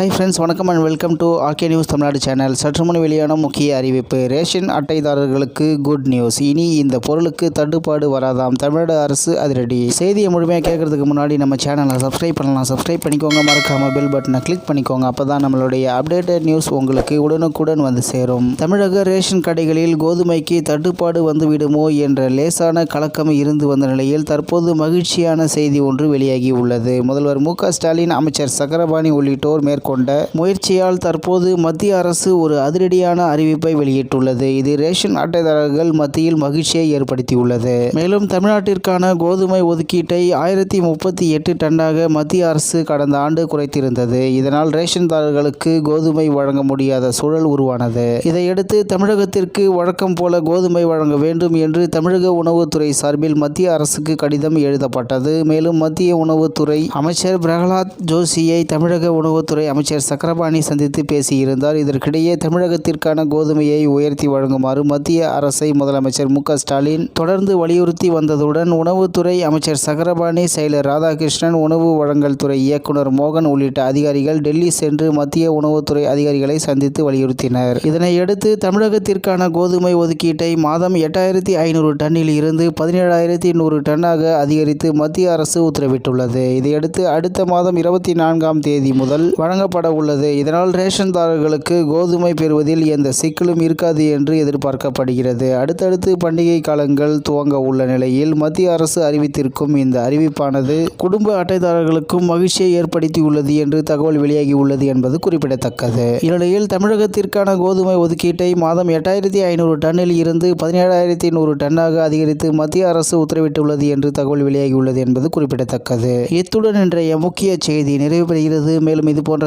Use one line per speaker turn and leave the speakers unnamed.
Hi friends வணக்கம் and welcome to RK news Tamil Nadu channel சற்று முன் வெளியான முக்கிய அறிவிப்பு. ரேஷன் அட்டைதாரர்களுக்கு குட் நியூஸ் இனி இந்த பொருளுக்கு தட்டுப்பாடு வராதாம். தமிழ்நாடு அரசு அதிரடி. செய்தியை முழுமையாக கேட்கறதுக்கு முன்னாடி நம்ம சேனலை சப்ஸ்கிரைப் பண்ணலாம். சப்ஸ்கிரைப் பண்ணிக்கோங்க. மறக்காம பெல் பட்டனை கிளிக் பண்ணிக்கோங்க. அப்போ தான் நம்மளுடைய அப்டேட்டட் நியூஸ் உங்களுக்கு உடனுக்குடன் வந்து சேரும். தமிழக ரேஷன் கடைகளில் கோதுமைக்கு தட்டுப்பாடு வந்துவிடுமோ என்ற லேசான கலக்கம் இருந்து வந்த நிலையில் தற்போது மகிழ்ச்சியான செய்தி ஒன்று வெளியாகி உள்ளது. முதல்வர் மு ஸ்டாலின் அமைச்சர் சக்கரபாணி உள்ளிட்டோர் மேற்கொண்டு கொண்ட முயற்சியால் தற்போது மத்திய அரசு ஒரு அதிரடியான அறிவிப்பை வெளியிட்டுள்ளது. இது ரேஷன் அட்டைதாரர்கள் மத்தியில் மகிழ்ச்சியை ஏற்படுத்தியுள்ளது. மேலும் தமிழ்நாட்டிற்கான கோதுமை ஒதுக்கீட்டை ஆயிரத்தி முப்பத்தி எட்டு டன்னாக மத்திய அரசு கடந்த ஆண்டு குறைத்திருந்தது. இதனால் ரேஷன்தாரர்களுக்கு கோதுமை வழங்க முடியாத சூழல் உருவானது. இதையடுத்து தமிழகத்திற்கு வழக்கம் போல கோதுமை வழங்க வேண்டும் என்று தமிழக உணவுத்துறை சார்பில் மத்திய அரசுக்கு கடிதம் எழுதப்பட்டது. மேலும் மத்திய உணவுத்துறை அமைச்சர் பிரகலாத் ஜோஷியை தமிழக உணவுத்துறை அமைச்சர் அமைச்சர் சக்கரபாணி சந்தித்து பேசியிருந்தார். இதற்கிடையே தமிழகத்திற்கான கோதுமையை உயர்த்தி வழங்குமாறு மத்திய அரசை முதலமைச்சர் மு ஸ்டாலின் தொடர்ந்து வலியுறுத்தி வந்ததுடன் உணவுத்துறை அமைச்சர் சக்கரபாணி செயலர் ராதாகிருஷ்ணன் உணவு வழங்கல் துறை இயக்குனர் மோகன் உள்ளிட்ட அதிகாரிகள் டெல்லி சென்று மத்திய உணவுத்துறை அதிகாரிகளை சந்தித்து வலியுறுத்தினர். இதனையடுத்து தமிழகத்திற்கான கோதுமை ஒதுக்கீட்டை மாதம் எட்டாயிரத்தி ஐநூறு டன்னில் இருந்து பதினேழாயிரத்தி நூறு டன்னாக அதிகரித்து மத்திய அரசு உத்தரவிட்டுள்ளது. இதையடுத்து அடுத்த மாதம் இருபத்தி நான்காம் தேதி முதல் வழங்க வழங்கப்பட உள்ளது இதனால் ரேஷன்தாரர்களுக்கு கோதுமை பெறுவதில் எந்த சிக்கலும் இருக்காது என்று எதிர்பார்க்கப்படுகிறது. அடுத்தடுத்து பண்டிகை காலங்கள் துவங்க உள்ள நிலையில் மத்திய அரசு அறிவித்திருக்கும் இந்த அறிவிப்பானது குடும்ப அட்டைதாரர்களுக்கும் மகிழ்ச்சியை ஏற்படுத்தியுள்ளது என்று தகவல் வெளியாகி உள்ளது என்பது குறிப்பிடத்தக்கது. இந்நிலையில் தமிழகத்திற்கான கோதுமை ஒதுக்கீட்டை மாதம் எட்டாயிரத்தி ஐநூறு டன்னில் இருந்து பதினேழாயிரத்தி நூறு டன்னாக அதிகரித்து மத்திய அரசு உத்தரவிட்டுள்ளது என்று தகவல் வெளியாகியுள்ளது என்பது குறிப்பிடத்தக்கது. இத்துடன் இன்றைய முக்கிய செய்தி நிறைவு பெறுகிறது மேலும் இது போன்ற